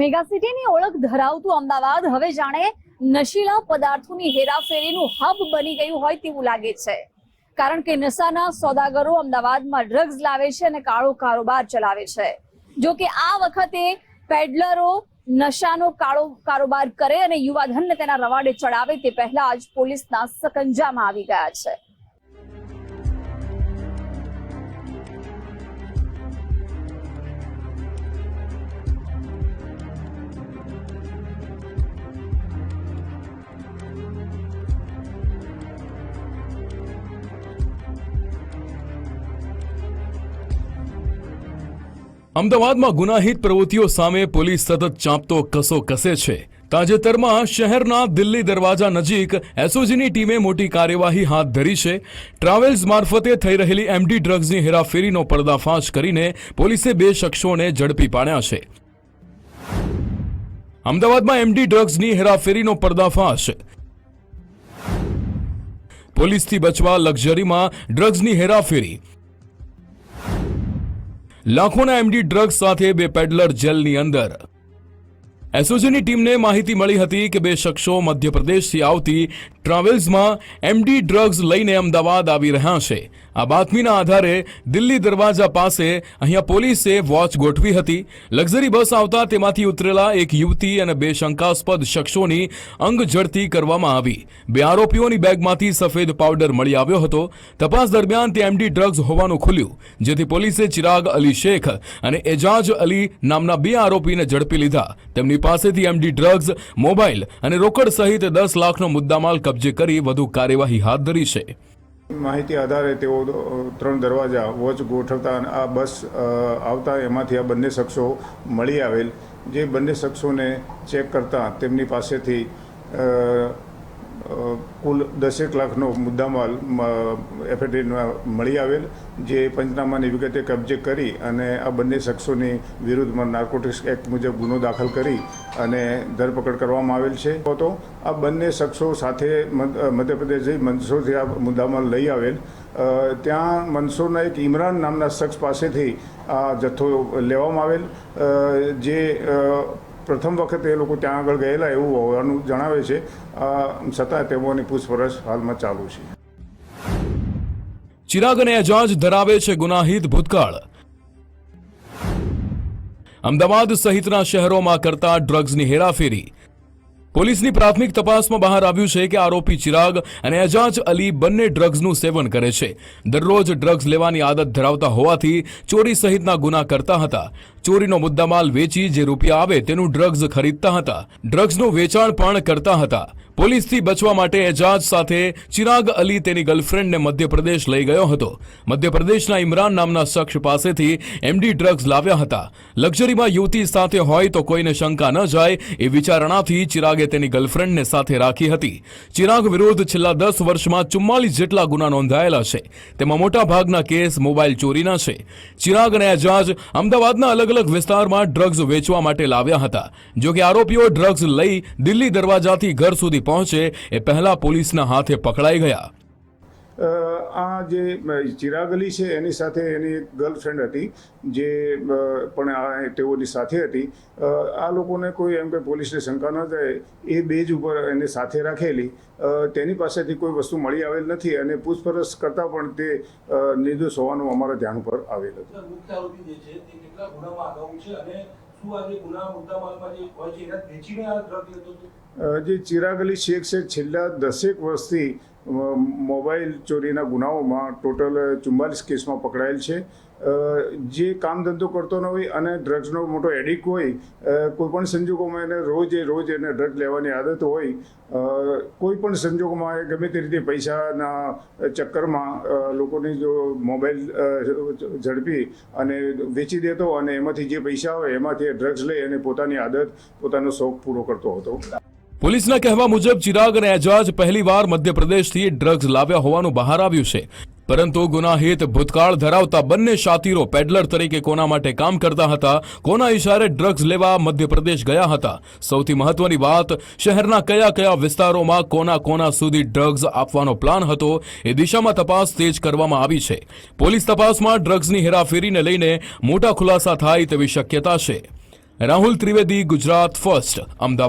મેગાસિટીની ઓળખ ધરાવતું અમદાવાદ હવે જાણે નશીલા પદાર્થોની હેરાફેરીનું હબ બની ગયું હોય તેવું લાગે છે. કારણ કે નશાના સોદાગરો અમદાવાદમાં ડ્રગ્સ લાવે છે અને કાળો કારોબાર ચલાવે છે. જો કે આ વખતે પેડલરો નશાનો કાળો કારોબાર કરે અને યુવાધનને તેના રવાડે ચડાવે તે પહેલા જ પોલીસના સકંજામાં આવી ગયા છે. અમદાવાદમાં ગુનાહિત પ્રવૃત્તિઓ સામે પોલીસ સતત ચાંપતો કસો કસે છે. તાજેતરમાં શહેરના દિલ્હી દરવાજા નજીક એસઓજીની ટીમે મોટી કાર્યવાહી હાથ ધરી છે. ટ્રાવેલ્સ મારફતે થઈ રહેલી એમડી ડ્રગ્સની હેરાફેરીનો પર્દાફાશ કરીને પોલીસે બે શખ્સોને ઝડપી પાડ્યા છે. અમદાવાદમાં એમડી ડ્રગ્સની હેરાફેરીનો પર્દાફાશ. પોલીસથી બચવા લક્ઝરીમાં ડ્રગ્સની હેરાફેરી. લાખોના એમડી ડ્રગ્સ સાથે બે પેડલર જેલની અંદર. એસઓજીની ટીમને માહિતી મળી હતી કે બે શખ્સો મધ્યપ્રદેશથી આવતી ટ્રાવેલ્સમાં એમડી ડ્રગ્સ લઈને અમદાવાદ આવી રહ્યા છે. આ બાતમીના આધારે દિલ્હી દરવાજા પાસે અહીંયા પોલીસે વોચ ગોઠવી હતી. લક્ઝરી બસ આવતા તેમાંથી ઉતરેલા એક યુવતી અને બે શંકાસ્પદ શખ્સોની અંગ ઝડતી કરવામાં આવી. બે આરોપીઓની બેગમાંથી સફેદ પાવડર મળી આવ્યો હતો. તપાસ દરમિયાન તે એમડી ડ્રગ્સ હોવાનું ખુલ્યું, જેથી પોલીસે ચિરાગ અલી શેખ અને એજાજ અલી નામના બે આરોપીને ઝડપી લીધા. તેમની પાસેથી એમડી ડ્રગ્સ, મોબાઈલ અને રોકડ સહિત દસ લાખનો મુદ્દામાલ કબજે કરી વધુ કાર્યવાહી હાથ ધરી છે. માહિતી આધારે તેઓ ત્રણ દરવાજા વોચ ગોઠવતા અને આ બસ આવતા એમાંથી આ બંને શખ્સો મળી આવેલ. જે બંને શખ્સોને ચેક કરતા તેમની પાસેથી કુલ દસેક લાખનો મુદ્દામાલ એફએટીમાં મળી આવેલ, જે પંચનામાની વિગતે કબજે કરી અને આ બંને શખ્સોની વિરુદ્ધમાં નાર્કોટિક્સ એક્ટ મુજબ ગુનો દાખલ કરી અને ધરપકડ કરવામાં આવેલ છે. તો આ બંને શખ્સો સાથે મધ- મધ્યપ્રદેશ જઈ મનસોથી આ મુદ્દામાલ લઈ આવેલ. ત્યાં મનસુરના એક ઇમરાન નામના શખ્સ પાસેથી આ જથ્થો લેવામાં આવેલ. જે પ્રથમ વખત એ લોકો ત્યાં આગળ ગયેલા એવું હોવાનું જણાવે છે. છતાં તેઓની પૂછપરછ હાલમાં ચાલુ છે. ચિરાગ અને એજાજ ધરાવે છે ગુનાહિત ભૂતકાળ. અમદાવાદ સહિતના શહેરોમાં કરતા ડ્રગ્સની હેરાફેરી. પોલીસની પ્રાથમિક તપાસમાં બહાર આવ્યું છે કે આરોપી ચિરાગ અને એજાજ અલી બંને ડ્રગ્સનું સેવન કરે છે. દરરોજ ડ્રગ્સ લેવાની આદત ધરાવતા હોવાથી ચોરી સહિતના ગુના કરતા હતા. ચોરીનો મુદ્દામાલ વેચી જે રૂપિયા આવે તેનું ડ્રગ્સ ખરીદતા હતા. ડ્રગ્સનું વેચાણ પણ કરતા હતા. પોલીસથી બચવા માટે એજાજ સાથે ચિરાગ અલી તેની ગર્લફ્રેન્ડને મધ્યપ્રદેશ લઈ ગયો હતો. મધ્યપ્રદેશના ઇમરાન નામના શખ્સ પાસેથી એમડી ડ્રગ્સ લાવ્યા હતા. લક્ઝરીમાં યુવતી સાથે હોય તો કોઈને શંકા ન જાય એ વિચારણાથી ચિરાગે તેની ગર્લફ્રેન્ડને સાથે રાખી હતી. ચિરાગ વિરુદ્ધ છેલ્લા દસ વર્ષમાં ચુમ્માલીસ જેટલા ગુના નોંધાયેલા છે. તેમાં મોટા ભાગના કેસ મોબાઈલ ચોરીના છે. ચિરાગ અને એજાજ અમદાવાદના અલગ અલગ વિસ્તારમાં ડ્રગ્સ વેચવા માટે લાવ્યા હતા. જો કે આરોપીઓ ડ્રગ્સ લઈ દિલ્હી દરવાજાથી ઘર સુધી પહોંચે એ પહેલા પોલીસના હાથે પકડાઈ ગયા. આ જે ચિરાગ અલી છે, એની સાથે એની એક ગર્લફ્રેન્ડ હતી, જે પણ આ તેઓની સાથે હતી. આ લોકોને કોઈ એમ કે પોલીસને શંકા ન થાય, એ બેજ ઉપર એને સાથે રાખેલી. તેની પાસેથી કોઈ વસ્તુ મળી આવેલ નથી અને પૂછપરછ કરતાં પણ તે નિર્દોષ હોવાનું અમારા ધ્યાન ઉપર આવેલ હતું. જે ચિરાગ અલી શેખ છે, છેલ્લા દસેક વર્ષથી મોબાઈલ ચોરીના ગુનાઓમાં ટોટલ ચુમ્માલીસ કેસમાં પકડાયેલ છે. જે કામ ધંધો કરતો ન હોય અને ડ્રગ્સનો મોટો એડિક હોય કોઈપણ કોઈ પણ સંજોગોમાં એને રોજ એ રોજ એને ડ્રગ લેવાની આદત હોય કોઈ પણ સંજોગોમાં એ ગમે તે રીતે પૈસાના ચક્કરમાં લોકોની જો મોબાઈલ ઝડપી અને વેચી દેતો અને એમાંથી જે પૈસા હોય એમાંથી ડ્રગ્સ લઈ અને પોતાની આદત, પોતાનો શોખ પૂરો કરતો હતો. પોલીસના કહેવા મુજબ ચિરાગ અને એજાજ પહેલીવાર મધ્યપ્રદેશથી ડ્રગ્સ લાવ્યા હોવાનું બહાર આવ્યું છે. પરંતુ ગુનાહિત ભૂતકાળ ધરાવતા બંને શાતીરો પેડલર તરીકે કોના માટે કામ કરતા હતા, કોના ઇશારે ડ્રગ્સ લેવા મધ્યપ્રદેશ ગયા હતા? સૌથી મહત્વની વાત, શહેરના કયા કયા વિસ્તારોમાં કોના કોના સુધી ડ્રગ્સ આપવાનો પ્લાન હતો, એ દિશામાં તપાસ તેજ કરવામાં આવી છે. પોલીસ તપાસમાં ડ્રગ્સની હેરાફેરીને લઈને મોટા ખુલાસા થાય તેવી શક્યતા છે. રાહુલ ત્રિવેદી, ગુજરાત ફર્સ્ટ, અમદાવાદ.